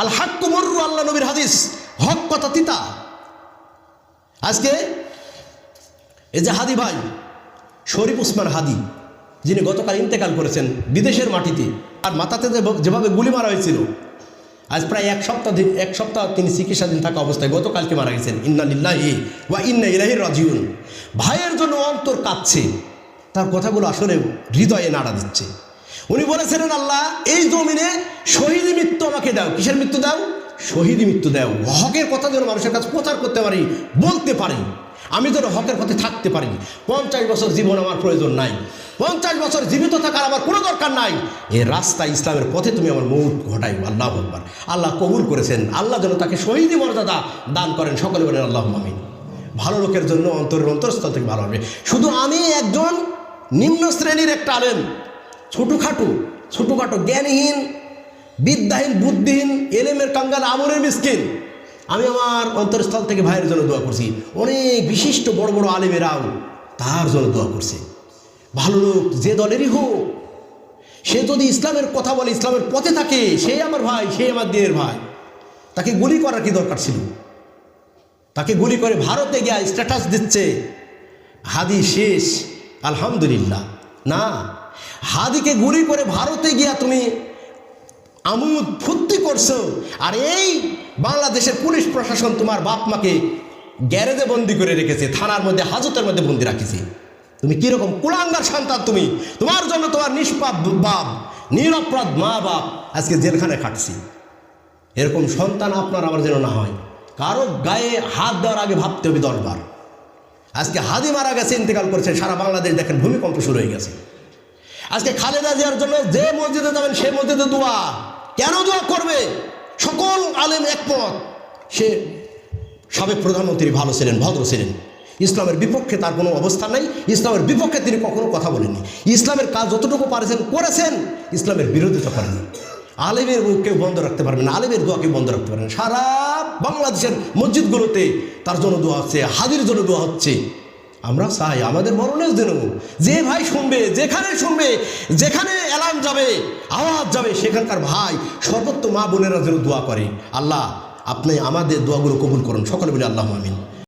আল হাক্কু মর্রু আল্লাহ নবীর হাদিস। হক কথা তিতা। আজকে এই যে হাদি ভাই, শরীফ উসমান হাদি, যিনি গতকাল ইন্তেকাল করেছেন বিদেশের মাটিতে আর মাথাতে যেভাবে গুলি মারা হয়েছিল, আজ প্রায় এক সপ্তাহ এক সপ্তাহ তিনি চিকিৎসাধীন থাকা অবস্থায় গতকালকে মারা গেছেন। ইন্না লিল্লাহি ওয়া ইন্না ইলাহি রাজিউন। ভাইয়ের জন্য অন্তর কাঁদছে তার কথাগুলো আসলে হৃদয়ে নাড়া দিচ্ছে। উনি বলেছিলেন, আল্লাহ, এই জমিনে শহীদ আমাকে দাও। কিসের মৃত্যু দাও? শহীদ মৃত্যু দাও। হকের কথা যেন মানুষের কাছে প্রচার করতে পারি, বলতে পারি। আমি যেন হকের পথে থাকতে পারি। পঞ্চাশ বছর জীবন আমার প্রয়োজন নাই। পঞ্চাশ বছর জীবিত থাকার আমার কোনো দরকার নাই। এ রাস্তা ইসলামের পথে তুমি আমার মৌত ঘটাই আল্লাহ বলবার আল্লাহ কবুল করেছেন। আল্লাহ যেন তাকে শহীদি মর্যাদা দান করেন। সকলে বলেন আল্লাহ মামিন ভালো লোকের জন্য অন্তরের অন্তরস্থল থেকে ভালো হবে। শুধু আমি একজন নিম্ন শ্রেণির একটা আলেম। ছোটোখাটো ছোটোখাটো জ্ঞানহীন বিদ্যাহীন, বুদ্ধিহীন, এলেমের কাঙ্গাল, আমরের মিসকিন। আমি আমার অন্তরস্থল থেকে ভাইয়ের জন্য দোয়া করছি। অনেক বিশিষ্ট বড় বড় আলেমেরাও তার জন্য দোয়া করছে। ভালো লোক, যে দলেরই হোক, সে যদি ইসলামের কথা বলে, ইসলামের পথে থাকে, সে আমার ভাই, সে আমার দিনের ভাই। তাকে গুলি করার কি দরকার ছিল? তাকে গুলি করে ভারতে গিয়া স্ট্যাটাস দিচ্ছে। হাদি শেষ, আলহামদুলিল্লাহ। না, হাদিকে গুলি করে ভারতে গিয়া তুমি আমোদ ফুর্তি করছ। আর এই বাংলাদেশের পুলিশ প্রশাসন তোমার বাপ মাকে গ্যারেজে বন্দি করে রেখেছে, থানার মধ্যে, হাজতের মধ্যে বন্দি রাখিছে। তুমি কীরকম কুলাঙ্গার সন্তান তুমি? তোমার জন্য তোমার নিষ্পাপ বাপ, নিরপরাধ মা বাপ আজকে জেলখানে খাটছি। এরকম সন্তান আপনার আমার যেন না হয়। কারও গায়ে হাত দেওয়ার আগে ভাবতে হবে দশবার। আজকে হাদি মারা গেছে, ইন্তেকাল করছে, সারা বাংলাদেশ দেখেন ভূমিকম্প শুরু হয়ে গেছে। আজকে খালেদা জিয়ার জন্য যে মসজিদে যাবেন, সে মসজিদে দোয়া। কেন দোয়া করবে? সকল আলেম একমত। সে সাবেক প্রধানমন্ত্রী ভালো ছিলেন, ভদ্র ছিলেন। ইসলামের বিপক্ষে তার কোনো অবস্থান নেই। ইসলামের বিপক্ষে তিনি কখনো কথা বলেননি। ইসলামের কাজ যতটুকু পারেছেন, করেছেন। ইসলামের বিরোধিতা করেননি। আলেমের মুখ কেউ বন্ধ রাখতে পারবে না। আলেমের দোয়া কেউ বন্ধ রাখতে পারবে না। সারা বাংলাদেশের মসজিদগুলোতে তার জন্য দোয়া হচ্ছে, হাজির জন্য দোয়া হচ্ছে। আমরা চাই আমাদের মরণের দিন যে ভাই শুনবে, যেখানে শুনবে, যেখানে অ্যালার্ম যাবে, আওয়াজ যাবে, সেখানকার ভাই সর্বত্র মা বোনেরা যেন দোয়া করে আল্লাহ, আপনি আমাদের দোয়াগুলো কবুল করুন। সকলে বলে আল্লাহ আমিন।